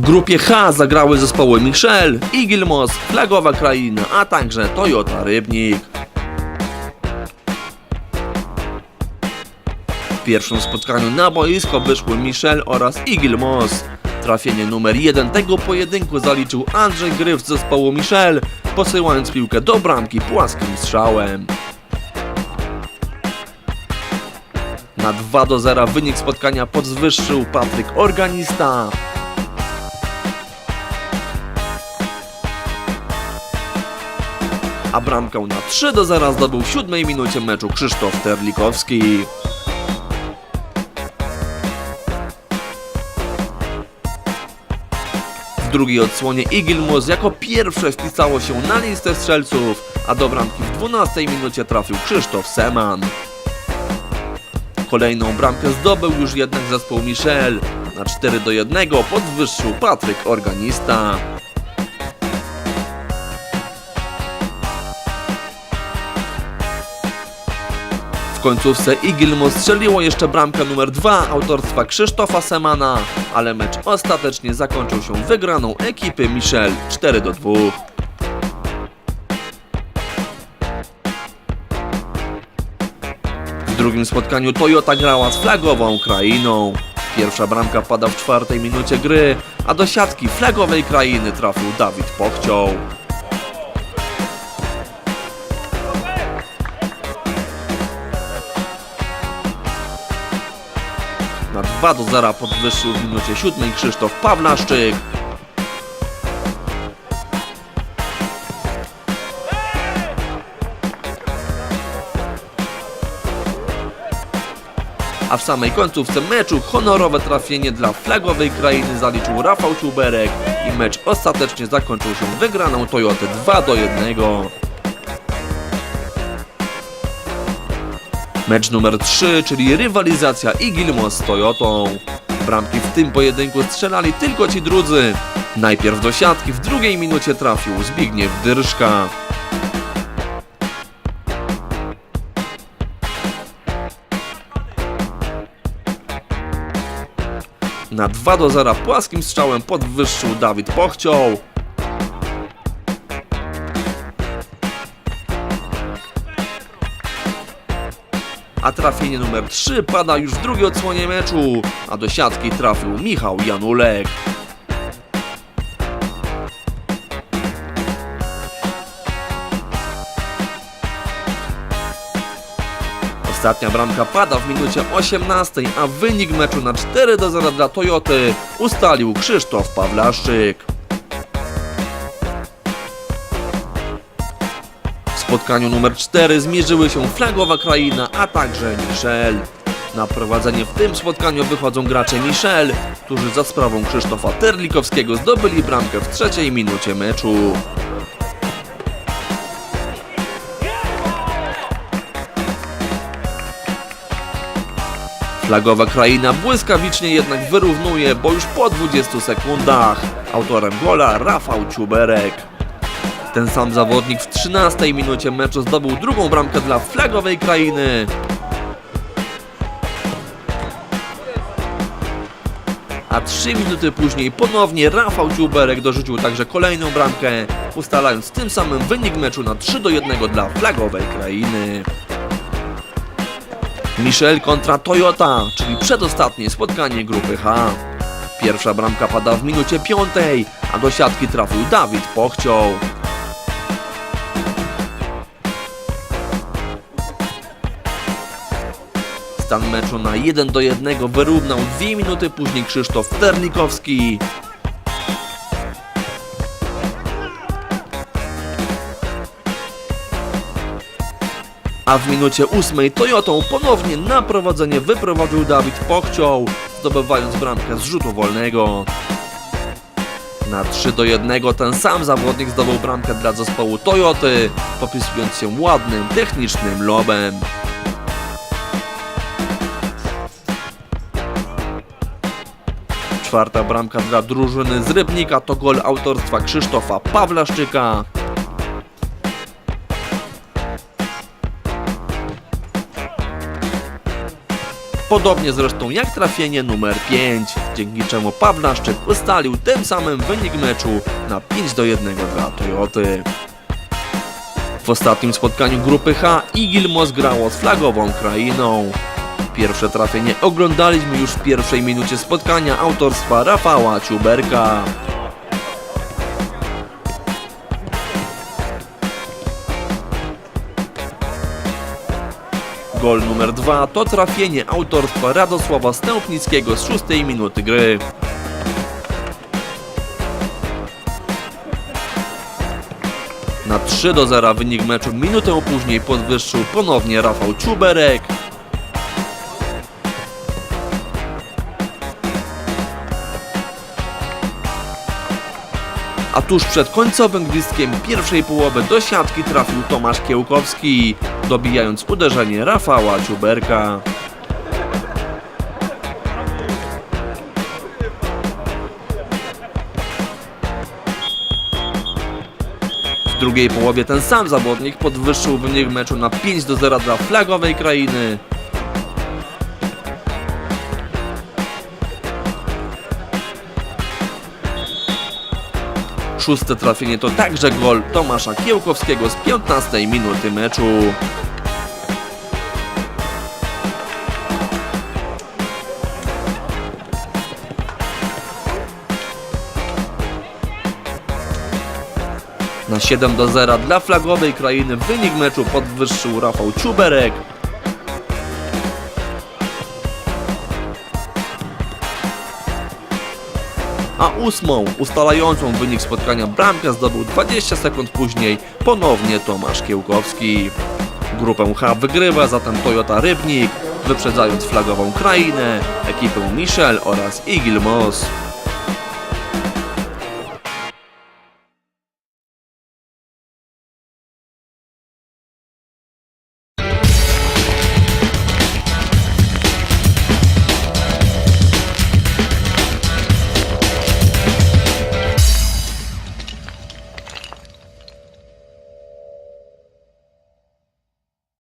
W grupie H zagrały zespoły Michel, Igilmos, Flagowa Kraina, a także Toyota Rybnik. W pierwszym spotkaniu na boisko wyszły Michel oraz Igilmos. Trafienie numer jeden tego pojedynku zaliczył Andrzej Gryf z zespołu Michel, posyłając piłkę do bramki płaskim strzałem. Na 2 do 0 wynik spotkania podwyższył Patryk Organista. A bramkę na 3 do 0 zdobył w siódmej minucie meczu Krzysztof Terlikowski. W drugiej odsłonie Igilmus jako pierwsze wpisało się na listę strzelców, a do bramki w 12 minucie trafił Krzysztof Seman. Kolejną bramkę zdobył już jednak zespół Michel. Na 4 do 1 podwyższył Patryk Organista. W końcówce Igilmo strzeliło jeszcze bramkę numer 2 autorstwa Krzysztofa Semana, ale mecz ostatecznie zakończył się wygraną ekipy Michel 4 do 2. W drugim spotkaniu Toyota grała z flagową krainą. Pierwsza bramka pada w czwartej minucie gry, a do siatki flagowej krainy trafił Dawid Pochcioł. 2 do 0 podwyższył w minucie 7 Krzysztof Pawlaszczyk. A w samej końcówce meczu honorowe trafienie dla flagowej krainy zaliczył Rafał Ciuberek i mecz ostatecznie zakończył się wygraną Toyoty 2 do 1. Mecz numer 3, czyli rywalizacja Igilmo z Toyotą. Bramki w tym pojedynku strzelali tylko ci drudzy. Najpierw do siatki w drugiej minucie trafił Zbigniew Dyrszka. Na 2 do 0 płaskim strzałem podwyższył Dawid Pochcioł. A trafienie numer 3 pada już w drugiej odsłonie meczu, a do siatki trafił Michał Janulek. Ostatnia bramka pada w minucie 18, a wynik meczu na 4 do 0 dla Toyoty ustalił Krzysztof Pawlaszczyk. Spotkaniu numer 4 zmierzyły się flagowa kraina, a także Michel. Na prowadzenie w tym spotkaniu wychodzą gracze Michel, którzy za sprawą Krzysztofa Terlikowskiego zdobyli bramkę w trzeciej minucie meczu. Flagowa kraina błyskawicznie jednak wyrównuje, bo już po 20 sekundach autorem gola Rafał Ciuberek. Ten sam zawodnik w 13 minucie meczu zdobył drugą bramkę dla flagowej krainy. A 3 minuty później ponownie Rafał Ciuberek dorzucił także kolejną bramkę, ustalając tym samym wynik meczu na 3 do 1 dla flagowej krainy. Michel kontra Toyota, czyli przedostatnie spotkanie grupy H. Pierwsza bramka pada w minucie piątej, a do siatki trafił Dawid Pochcioł. Stan meczu na 1 do 1 wyrównał dwie minuty później Krzysztof Terlikowski. A w minucie ósmej Toyotą ponownie na prowadzenie wyprowadził Dawid Pochcioł, zdobywając bramkę z rzutu wolnego. Na 3 do 1 ten sam zawodnik zdobył bramkę dla zespołu Toyoty, popisując się ładnym, technicznym lobem. Czwarta bramka dla drużyny z Rybnika to gol autorstwa Krzysztofa Pawlaszczyka. Podobnie zresztą jak trafienie numer 5, dzięki czemu Pawlaszczyk ustalił tym samym wynik meczu na 5 do 1 dla Toyoty. W ostatnim spotkaniu grupy H Igilmos grało z flagową krainą. Pierwsze trafienie oglądaliśmy już w pierwszej minucie spotkania autorstwa Rafała Ciuberka. Gol numer 2 to trafienie autorstwa Radosława Stępnickiego z szóstej minuty gry. Na 3 do 0 wynik meczu minutę później podwyższył ponownie Rafał Ciuberek. A tuż przed końcowym gwizdkiem pierwszej połowy do siatki trafił Tomasz Kiełkowski, dobijając uderzenie Rafała Ciuberka. W drugiej połowie ten sam zawodnik podwyższył wynik meczu na 5 do 0 dla flagowej krainy. Szóste trafienie to także gol Tomasza Kiełkowskiego z 15 minuty meczu. Na 7 do 0 dla flagowej krainy wynik meczu podwyższył Rafał Ciuberek. A ósmą, ustalającą wynik spotkania bramkę zdobył 20 sekund później ponownie Tomasz Kiełkowski. Grupę H wygrywa zatem Toyota Rybnik, wyprzedzając flagową krainę, ekipę Michel oraz Igil Moss.